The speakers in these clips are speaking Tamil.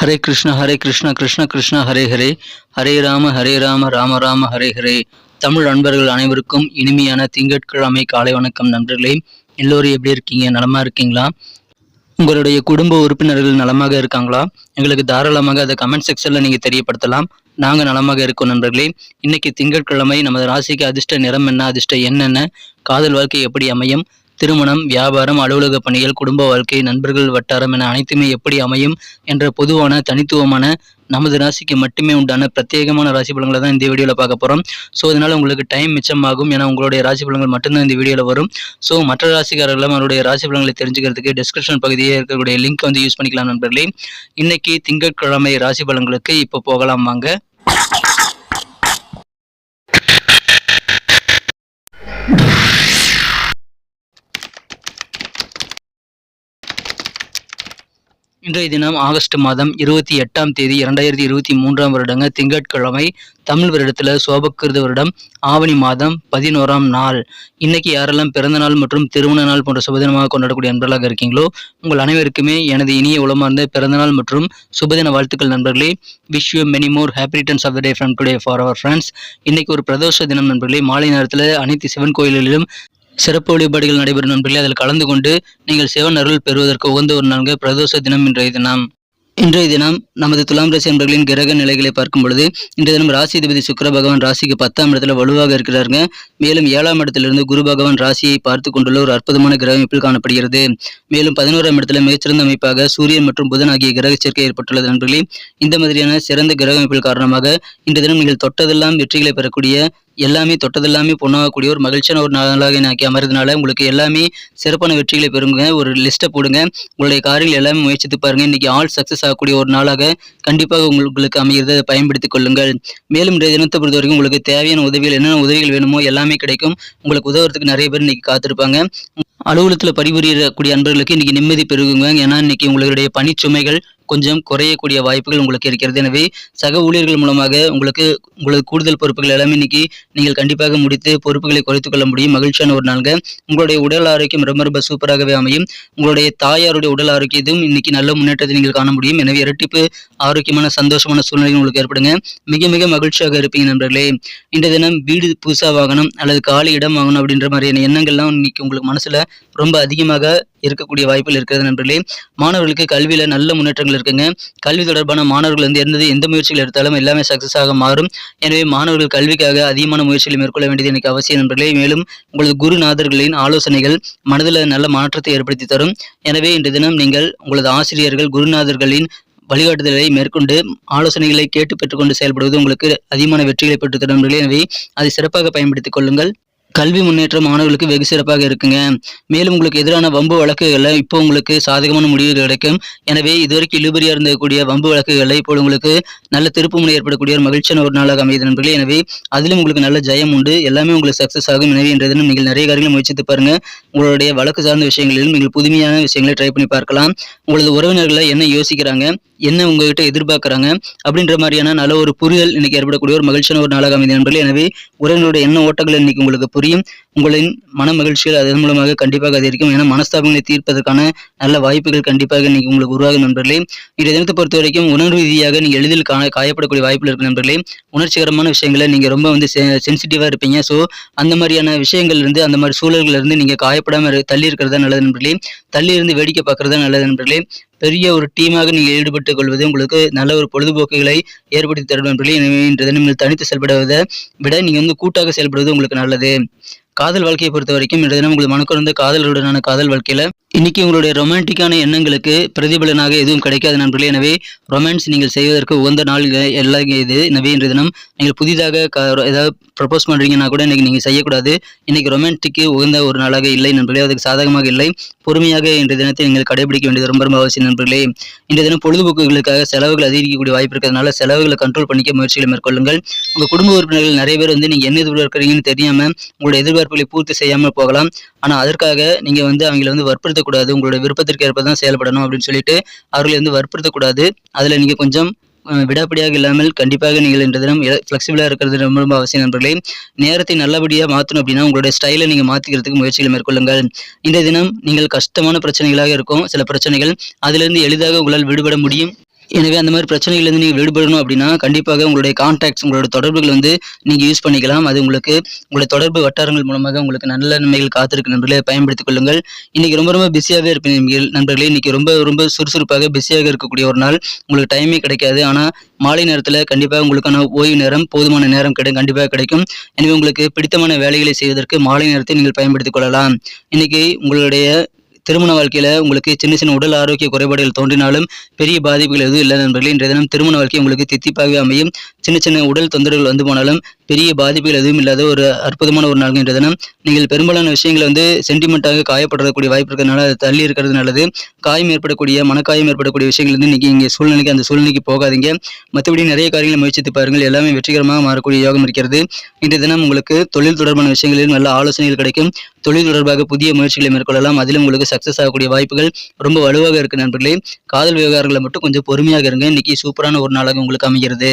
ஹரே கிருஷ்ண ஹரே கிருஷ்ண கிருஷ்ண கிருஷ்ண ஹரே ஹரே. ஹரே ராம ஹரே ராம ராம ராம ஹரே ஹரே. தமிழ் நண்பர்கள் அனைவருக்கும் இனிமையான திங்கட்கிழமை காலை வணக்கம் நண்பர்களே. எல்லோரும் எப்படி இருக்கீங்க? நலமா இருக்கீங்களா? உங்களுடைய குடும்ப உறுப்பினர்கள் நலமாக இருக்காங்களா? எங்களுக்கு தாராளமாக அதை கமெண்ட் செக்ஷனில் நீங்கள் தெரியப்படுத்தலாம். நாங்கள் நலமாக இருக்கோம் நண்பர்களே. இன்னைக்கு திங்கட்கிழமை நமது ராசிக்கு அதிர்ஷ்ட நிறம் என்ன அதிர்ஷ்ட என்னென்ன காதல் வாழ்க்கை எப்படி அமையும்? திருமணம் வியாபாரம் அலுவலக பணிகள் குடும்ப வாழ்க்கை நண்பர்கள் வட்டாரம் என அனைத்துமே எப்படி அமையும் என்ற பொதுவான தனித்துவமான நமது ராசிக்கு மட்டுமே உண்டான பிரத்யேகமான ராசி பலன்களை தான் இந்த வீடியோவில் பார்க்க போகிறோம் ஸோ அதனால் உங்களுக்கு டைம் மிச்சமாகும் ஏன்னா உங்களுடைய ராசி பலன்கள் மட்டும்தான் இந்த வீடியோவில் வரும். ஸோ மற்ற ராசிக்காரர்களும் அவருடைய ராசி பலன்களை தெரிஞ்சுக்கிறதுக்கு டிஸ்கிரிப்ஷன் பகுதியே இருக்கக்கூடிய லிங்க் வந்து யூஸ் பண்ணிக்கலாம் நண்பர்களே. இன்னைக்கு திங்கட்கிழமை ராசி பலன்களுக்கு இப்போ போகலாம் வாங்க. இன்றைய தினம் ஆகஸ்ட் மாதம் இருபத்தி எட்டாம் தேதி இரண்டாயிரத்தி இருபத்தி மூன்றாம் வருடங்க திங்கட்கிழமை தமிழ் வருடத்தில் சோபக்கிருத வருடம் ஆவணி மாதம் பதினோராம் நாள். இன்னைக்கு யாரெல்லாம் பிறந்த நாள் மற்றும் திருமண நாள் போன்ற சுபதினமாக கொண்டாடக்கூடிய நண்பர்களாக இருக்கீங்களோ உங்கள் அனைவருக்குமே எனது இனிய உளமார்ந்த பிறந்தநாள் மற்றும் சுபதின வாழ்த்துக்கள் நண்பர்களே. Wish you many more happy returns of the day from today for our friends இன்னைக்கு ஒரு பிரதோஷ தினம் நண்பர்களே. மாலை நேரத்தில் அனைத்து சிவன் கோயில்களிலும் சிறப்பு வழிபாடுகள் நடைபெறும் நண்பர்களே அதில் கலந்து கொண்டு நீங்கள் சிவன் அருள் பெறுவதற்கு உகந்த ஒரு நான்கு பிரதோஷ தினம் இன்றைய தினம். இன்றைய தினம் நமது துலாம் ராசி என்பர்களின் கிரக நிலைகளை பார்க்கும் பொழுது இன்றைய தினம் ராசிதிபதி சுக்கர பகவான் ராசிக்கு பத்தாம் இடத்துல வலுவாக இருக்கிறாருங்க. மேலும் ஏழாம் இடத்திலிருந்து குரு பகவான் ராசியை பார்த்து கொண்டுள்ள ஒரு அற்புதமான கிரக அமைப்பில் காணப்படுகிறது. மேலும் பதினோராம் இடத்துல மிகச்சிறந்த அமைப்பாக சூரியன் மற்றும் புதன் ஆகிய கிரக சேர்க்கை ஏற்பட்டுள்ளது நண்பர்களே. இந்த மாதிரியான சிறந்த கிரக அமைப்பில் காரணமாக இன்றைய தினம் நீங்கள் தொட்டதெல்லாம் வெற்றிகளை பெறக்கூடிய எல்லாமே தொட்டதெல்லாமே பொண்ணாகக்கூடிய ஒரு மகிழ்ச்சியான ஒரு நாளாக ஆக்கி அமர்றதுனால உங்களுக்கு எல்லாமே சிறப்பான வெற்றிகளை பெறுங்க. ஒரு லிஸ்ட்டை போடுங்க. உங்களுடைய காரியங்கள் எல்லாமே முயற்சித்து பாருங்க. இன்றைக்கி ஆல் சக்ஸஸ் ஆகக்கூடிய ஒரு நாளாக கண்டிப்பாக உங்களுக்கு அமைகிறத அதை பயன்படுத்திக் கொள்ளுங்கள். மேலும் இன்றைய தினத்தை பொறுத்த வரைக்கும் உங்களுக்கு தேவையான உதவிகள் என்னென்ன உதவிகள் வேணுமோ எல்லாமே கிடைக்கும். உங்களுக்கு உதவுறதுக்கு நிறைய பேர் இன்னைக்கு காத்திருப்பாங்க. அலுவலகத்தில் பணிபுரியக்கூடிய அன்பர்களுக்கு இன்றைக்கி நிம்மதி பெருகுங்க. ஏன்னா இன்றைக்கி உங்களுடைய பணிச்சுமைகள் கொஞ்சம் குறையக்கூடிய வாய்ப்புகள் உங்களுக்கு இருக்கிறது. எனவே சக ஊழியர்கள் மூலமாக உங்களுக்கு உங்களுக்கு கூடுதல் பொறுப்புகள் எல்லாமே இன்னைக்கு நீங்கள் கண்டிப்பாக முடித்து பொறுப்புகளை குறைத்துக் கொள்ள முடியும். மகிழ்ச்சியான ஒரு நாள்க உங்களுடைய உடல் ஆரோக்கியம் ரொம்ப ரொம்ப சூப்பராகவே அமையும். உங்களுடைய தாயாருடைய உடல் ஆரோக்கியத்தையும் இன்னைக்கு நல்ல முன்னேற்றத்தை நீங்கள் காண முடியும். எனவே இரட்டிப்பு ஆரோக்கியமான சந்தோஷமான சூழ்நிலை உங்களுக்கு ஏற்படுங்க. மிக மிக மகிழ்ச்சியாக இருப்பீங்க நண்பர்களே. இன்றைய தினம் வீடு புதுசாக வாங்கணும் அல்லது காலி இடம் வாங்கணும் அப்படின்ற மாதிரியான எண்ணங்கள்லாம் இன்னைக்கு உங்களுக்கு மனசுல ரொம்ப அதிகமாக இருக்கக்கூடிய வாய்ப்புகள் இருக்கிறது நண்பர்களே. மாணவர்களுக்கு கல்வியில நல்ல முன்னேற்றங்கள் இருக்குங்க. கல்வி தொடர்பான மாணவர்கள் வந்து எந்த எந்த முயற்சிகள் எடுத்தாலும் எல்லாமே சக்ஸஸ் ஆக மாறும். எனவே மாணவர்கள் கல்விக்காக அதிகமான முயற்சிகளை மேற்கொள்ள வேண்டியது எனக்கு அவசியம் நண்பர்களே மேலும் உங்களது குருநாதர்களின் ஆலோசனைகள் மனதில் நல்ல மாற்றத்தை ஏற்படுத்தி தரும். எனவே இன்று தினம் நீங்கள் உங்களது ஆசிரியர்கள் குருநாதர்களின் வழிகாட்டுதலை மேற்கொண்டு ஆலோசனைகளை கேட்டு பெற்றுக்கொண்டு செயல்படுவது உங்களுக்கு அதிகமான வெற்றிகளை பெற்றுத்தரும் நண்பர்களே எனவே அதை சிறப்பாக பயன்படுத்திக் கொள்ளுங்கள். கல்வி முன்னேற்றம் மாணவர்களுக்கு வெகு சிறப்பாக இருக்குங்க. மேலும் உங்களுக்கு எதிரான வம்பு வழக்குகளில் இப்போ உங்களுக்கு சாதகமான முடிவுகள் கிடைக்கும். எனவே இதுவரைக்கும் இழுபறியாக இருந்தக்கூடிய வம்பு வழக்குகளை இப்போ உங்களுக்கு நல்ல திருப்புமுனை ஏற்படக்கூடிய ஒரு மகிழ்ச்சியான ஒரு நாளாக அமைது நண்பர்களே. எனவே அதிலும் உங்களுக்கு நல்ல ஜெயம் உண்டு. எல்லாமே உங்களுக்கு சக்ஸஸ் ஆகும். எனவே இன்றைய தினம் நீங்கள் நிறைய காரியங்களை முயற்சித்து பாருங்க. உங்களுடைய வழக்கு சார்ந்த விஷயங்களிலும் நீங்கள் புதுமையான விஷயங்களை ட்ரை பண்ணி பார்க்கலாம். உங்களது உறவினர்களை என்ன யோசிக்கிறாங்க? என்ன உங்ககிட்ட எதிர்பார்க்குறாங்க அப்படின்ற மாதிரியான நல்ல ஒரு புரிதல் இன்னைக்கு ஏற்படக்கூடிய ஒரு மகிழ்ச்சியான ஒரு நாளாக அமைதி நண்பர்களே. எனவே உறவினருடைய எண்ண ஓட்டங்கள் இன்னைக்கு உங்களுக்கு புரியும். உங்களின் மன மகிழ்ச்சிகள் அதன் மூலமாக கண்டிப்பாக அதிகரிக்கும். ஏன்னா மனஸ்தாபங்களை தீர்ப்பதற்கான நல்ல வாய்ப்புகள் கண்டிப்பாக இன்னைக்கு உங்களுக்கு உருவாகும் நண்பர்களே. இன்றைய தினத்தை பொறுத்த வரைக்கும் உணர்வு ரீதியாக நீங்கள் எளிதில் காண காயப்படக்கூடிய வாய்ப்புகள் இருக்கு நண்பர்களே. உணர்ச்சிகரமான விஷயங்களை நீங்கள் ரொம்ப வந்து சென்சிட்டிவாக இருப்பீங்க. ஸோ அந்த மாதிரியான விஷயங்கள் இருந்து அந்த மாதிரி சூழல்கள் இருந்து நீங்கள் காயப்படாமல் தள்ளி இருக்கிறதா நல்லது நண்பர்களே. தள்ளி இருந்து வேடிக்கை பார்க்கறதா நல்லது நண்பர்களே. பெரிய ஒரு டீமாக நீங்கள் ஈடுபட்டுக் கொள்வது உங்களுக்கு நல்ல ஒரு பொழுதுபோக்குகளை ஏற்படுத்தி தரும் நண்பர்களே இன்றைய தினம் நீங்கள் தனித்து செயல்படுவதை விட நீங்கள் வந்து கூட்டாக செயல்படுவது உங்களுக்கு நல்லது. காதல் வாழ்க்கையை பொறுத்த வரைக்கும் இன்றைய தினம் உங்களுக்கு மனக்குறந்த காதலுடனான காதல் வாழ்க்கையில இன்னைக்கு உங்களுடைய ரொமான்டிக்கான எண்ணங்களுக்கு பிரதிபலனாக எதுவும் கிடைக்காது நண்பர்களே. எனவே ரொமான்ஸ் நீங்கள் செய்வதற்கு உகந்த நாள் எல்லாம் இது. எனவே இன்றைய தினம் நீங்கள் புதிதாக ஏதாவது ப்ரப்போஸ் பண்ணுறீங்கன்னா கூட இன்றைக்கி நீங்கள் செய்யக்கூடாது. இன்றைக்கி ரொமான்டிக்கு உகந்த ஒரு நாளாக இல்லை நண்பர்களே. அதுக்கு சாதகமாக இல்லை. பொறுமையாக இன்றைய தினத்தை நீங்கள் கடைபிடிக்க வேண்டியது ரொம்ப ரொம்ப அவசியம் நண்பர்களே. இன்றைய தினம் பொழுதுபோக்குகளுக்காக செலவுகள் அதிகரிக்கக்கூடிய வாய்ப்பு இருக்கிறதுனால செலவுகளை கண்ட்ரோல் பண்ணிக்க முயற்சிகளை மேற்கொள்ளுங்கள். உங்கள் குடும்ப உறுப்பினர்கள் நிறைய பேர் வந்து நீங்கள் என்ன எதிர்பார்க்குறீங்கன்னு தெரியாமல் உங்களுடைய எதிர்பார்ப்புகளை பூர்த்தி செய்யாமல் போகலாம். ஆனால் அதற்காக நீங்கள் வந்து அவங்களை வந்து வற்புறுத்தக்கூடாது. உங்களோட விருப்பத்திற்கு ஏற்ப தான் செயல்படணும் அப்படின்னு சொல்லிட்டு அவர்களை வந்து வற்புறுத்தக்கூடாது. அதில் நீங்கள் கொஞ்சம் விடாப்படியாக இல்லாமல் கண்டிப்பாக நீங்கள் இன்ற தினம் ஃப்ளெக்சிபிளாக இருக்கிறது ரொம்ப ரொம்ப அவசியம் நண்பர்களே. நேரத்தை நல்லபடியாக மாற்றணும் அப்படின்னா உங்களுடைய ஸ்டைலை நீங்கள் மாற்றிக்கிறதுக்கு முயற்சிகளை மேற்கொள்ளுங்கள். இந்த தினம் நீங்கள் கஷ்டமான பிரச்சனைகளாக இருக்கும். சில பிரச்சனைகள் அதிலிருந்து எளிதாக உங்களால் விடுபட முடியும். எனவே அந்த மாதிரி பிரச்சனைகள்லேருந்து நீங்கள் விடுபடணும் அப்படின்னா கண்டிப்பாக உங்களுடைய கான்டாக்ட்ஸ் உங்களோட தொடர்புகள் வந்து நீங்கள் யூஸ் பண்ணிக்கலாம். அது உங்களுக்கு உங்களுடைய தொடர்பு வட்டாரங்கள் மூலமாக உங்களுக்கு நல்ல நன்மைகள் காத்திருக்கு நண்பர்களே. பயன்படுத்திக் கொள்ளுங்கள். இன்றைக்கி ரொம்ப ரொம்ப பிஸியாகவே இருப்பீங்க நண்பர்களே. இன்னைக்கு ரொம்ப ரொம்ப சுறுசுறுப்பாக பிஸியாக இருக்கக்கூடிய ஒரு நாள். உங்களுக்கு டைமே கிடைக்காது. ஆனால் மாலை நேரத்தில் கண்டிப்பாக உங்களுக்கான ஓய்வு நேரம் போதுமான நேரம் கிடை கண்டிப்பாக கிடைக்கும். எனவே உங்களுக்கு பிடித்தமான வேலைகளை செய்வதற்கு மாலை நேரத்தை நீங்கள் பயன்படுத்திக் கொள்ளலாம். இன்னைக்கு உங்களுடைய திருமண வாழ்க்கையில உங்களுக்கு சின்ன சின்ன உடல் ஆரோக்கிய குறைபாடுகள் தோன்றினாலும் பெரிய பாதிப்புகள் எதுவும் இல்லை நண்பர்களே இன்றைய தினம் திருமண வாழ்க்கை உங்களுக்கு தித்திப்பாகவே அமையும். சின்ன சின்ன உடல் தொந்தரவுகள் வந்து போனாலும் பெரிய பாதிப்புகள் எதுவும் இல்லாத ஒரு அற்புதமான ஒரு நாள்கின்ற தினம். நீங்கள் பெரும்பாலான விஷயங்களை வந்து சென்டிமெண்ட்டாக காயப்படக்கூடிய வாய்ப்பு இருக்கிறதுனால அதை தள்ளி இருக்கிறது நல்லது. காயம் ஏற்படக்கூடிய மனக்காயம் ஏற்படக்கூடிய விஷயங்கள் வந்து இன்னைக்கு இங்கே சூழ்நிலைக்கு அந்த சூழ்நிலைக்கு போகாதீங்க. மற்றபடி நிறைய காரியங்களை முயற்சித்து பாருங்கள். எல்லாமே வெற்றிகரமாக மாறக்கூடிய யோகம் இருக்கிறது. இன்றைய தினம் உங்களுக்கு தொழில் தொடர்பான விஷயங்களில் நல்ல ஆலோசனைகள் கிடைக்கும். தொழில் தொடர்பாக புதிய முயற்சிகளை மேற்கொள்ளலாம். அதிலும் உங்களுக்கு சக்சஸ் ஆகக்கூடிய வாய்ப்புகள் ரொம்ப வலுவாக இருக்கு நண்பர்களே. காதல் விவகாரங்களை மட்டும் கொஞ்சம் பொறுமையாக இருங்க. இன்னைக்கு சூப்பரான ஒரு நாளாக உங்களுக்கு அமைகிறது.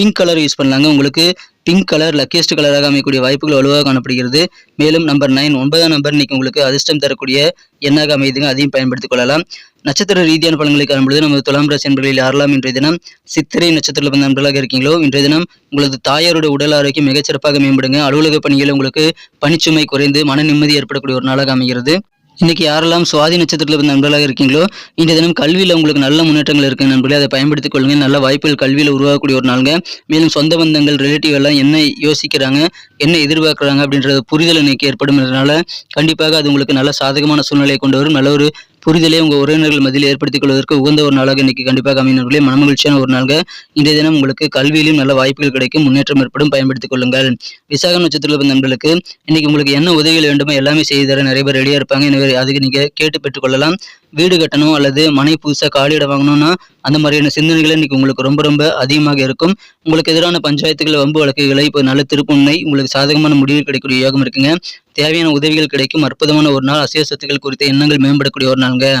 பிங்க் கலர் யூஸ் பண்ணலாங்க. உங்களுக்கு பிங்க் கலர் லக்கியஸ்ட் கலராக அமையக்கூடிய வாய்ப்புகள் வலுவாக காணப்படுகிறது. மேலும் நம்பர் நைன் ஒன்பதாம் நம்பர் இன்னைக்கு உங்களுக்கு அதிர்ஷ்டம் தரக்கூடிய எண்ணாக அமையுதுங்க. அதையும் பயன்படுத்திக் கொள்ளலாம். நட்சத்திர ரீதியான பலன்களை காணும்பொழுது நமது துலாம் ராசி என்பர்களில் யாரெல்லாம் இன்றைய தினம் சித்திரை நட்சத்திரத்தில் பிறந்த நண்பர்களாக இருக்கீங்களோ இன்றைய தினம் உங்களது தாயாரோட உடல் ஆரோக்கியம் மிகச்சிறப்பாக மேம்படுங்க. அலுவலக பணிகளில் உங்களுக்கு பணிச்சுமை குறைந்து மன நிம்மதி ஏற்படக்கூடிய ஒரு நாளாக அமைகிறது. இன்னைக்கு யாரெல்லாம் சுவாதி நட்சத்திரத்தில் இருந்த நண்பர்களாக இருக்கீங்களோ இந்த தினம் கல்வியில் உங்களுக்கு நல்ல முன்னேற்றங்கள் இருக்கு நண்பர்களே. அதை பயன்படுத்திக் கொள்ளுங்க. நல்ல வாய்ப்புகள் கல்வியில் உருவாகக்கூடிய ஒரு நாளுங்க. மேலும் சொந்த பந்தங்கள் ரிலேட்டிவ் எல்லாம் என்ன யோசிக்கிறாங்க என்ன எதிர்பார்க்குறாங்க அப்படின்றது புரிதல் இன்னைக்கு ஏற்படும்ன்றதுனால கண்டிப்பாக அது உங்களுக்கு நல்ல சாதகமான சூழ்நிலையை கொண்டு வரும். நல்ல ஒரு புரிதலை உங்கள் உறவினர்கள் மத்தியில் ஏற்படுத்திக் கொள்வதற்கு உகந்த ஒரு நாளாக இன்னைக்கு கண்டிப்பாக அமையினர்களே மனமகிழ்ச்சியான ஒரு நாளாக. இன்றைய தினம் உங்களுக்கு கல்வியிலும் நல்ல வாய்ப்புகள் கிடைக்கும். முன்னேற்றம் ஏற்படும். பயன்படுத்திக் கொள்ளுங்கள். விசாக நட்சத்திரத்தில் பிறந்த நண்பர்களுக்கு இன்னைக்கு உங்களுக்கு என்ன உதவிகள் வேண்டுமோ எல்லாமே செய்து தர நிறைய பேர் ரெடியாக இருப்பாங்க. எனவே அதுக்கு நீங்கள் கேட்டு பெற்றுக்கொள்ளலாம். வீடு கட்டணும் அல்லது மனை புதுசாக காலி வாங்கணும்னா அந்த மாதிரியான சிந்தனைகள் இன்னைக்கு உங்களுக்கு ரொம்ப ரொம்ப அதிகமாக இருக்கும். உங்களுக்கு எதிரான பஞ்சாயத்துகள் வம்பு வழக்குகளை இப்போ நல்ல திருப்புண்மை உங்களுக்கு சாதகமான முடிவு கிடைக்கக்கூடிய யோகம் இருக்குங்க. தேவையான உதவிகள் கிடைக்கும். அற்புதமான ஒரு நாள். அசைவ சொத்துக்கள் குறித்த எண்ணங்கள் மேம்படக்கூடிய ஒரு நாளுங்க.